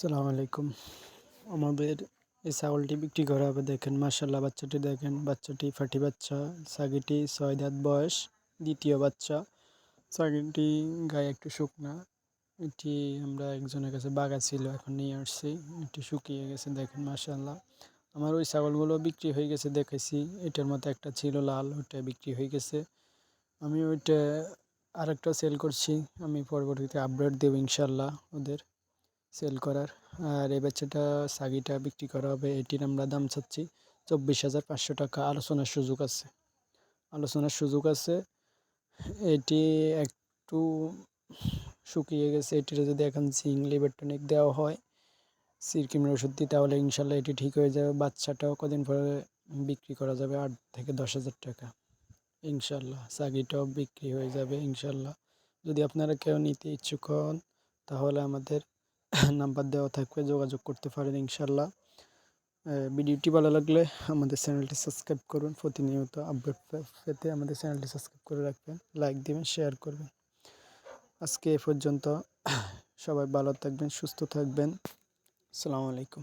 সালাম আলাইকুম। আমাদের এই ছাগলটি বিক্রি করা হবে দেখেন মার্শাল্লাহ বাচ্চাটি দেখেন, বাচ্চাটি ফাটি বাচ্চা ছাগিটি ছয় দাঁত বয়স, দ্বিতীয় বাচ্চা। ছাগিটি গায়ে একটু শুকনা, এটি আমরা একজনের কাছে বাগা ছিল, এখন নিয়ে আসছি, এটি শুকিয়ে গেছে দেখেন মার্শাল্লাহ আমার ওই ছাগলগুলো বিক্রি হয়ে গেছে দেখেছি এটার মতো একটা ছিল, লাল, ওইটা বিক্রি হয়ে গেছে। আমি ওইটা আরেকটা সেল করছি, আমি পরবর্তীতে আপডেট দেবো ইনশাল্লাহ ওদের। সেল করার। আর এই বাচ্চাটা সাগিটা বিক্রি করা হবে এটির আমরা দাম চাচ্ছি চব্বিশ হাজার পাঁচশো টাকা। আলোচনার সুযোগ আছে। আলোচনার সুযোগ আছে। এটি একটু শুকিয়ে গেছে। এটির যদি এখন জিং লিবারটনিক দেওয়া হয়, সিরকিমের ওষুধ দিই, তাহলে ইনশাল্লাহ এটি ঠিক হয়ে যাবে। বাচ্চাটাও কদিন পরে বিক্রি করা যাবে আট থেকে দশ হাজার টাকা। ইনশাল্লাহ সাগিটাও বিক্রি হয়ে যাবে ইনশাল্লাহ। যদি আপনারা কেউ নিতে ইচ্ছুক হন, তাহলে আমাদের নাম্বার দেওয়া থাকবে, যোগাযোগ করতে পারেন ইনশাল্লাহ। ভিডিওটি ভালো লাগলে আমাদের চ্যানেলটি সাবস্ক্রাইব করবেন প্রতিনিয়ত আপডেট পেতে আমাদের চ্যানেলটি সাবস্ক্রাইব করে রাখবেন, লাইক দেবেন, শেয়ার করবেন। আজকে এ পর্যন্ত সবাই ভালো থাকবেন, সুস্থ থাকবেন। আসসালামু আলাইকুম।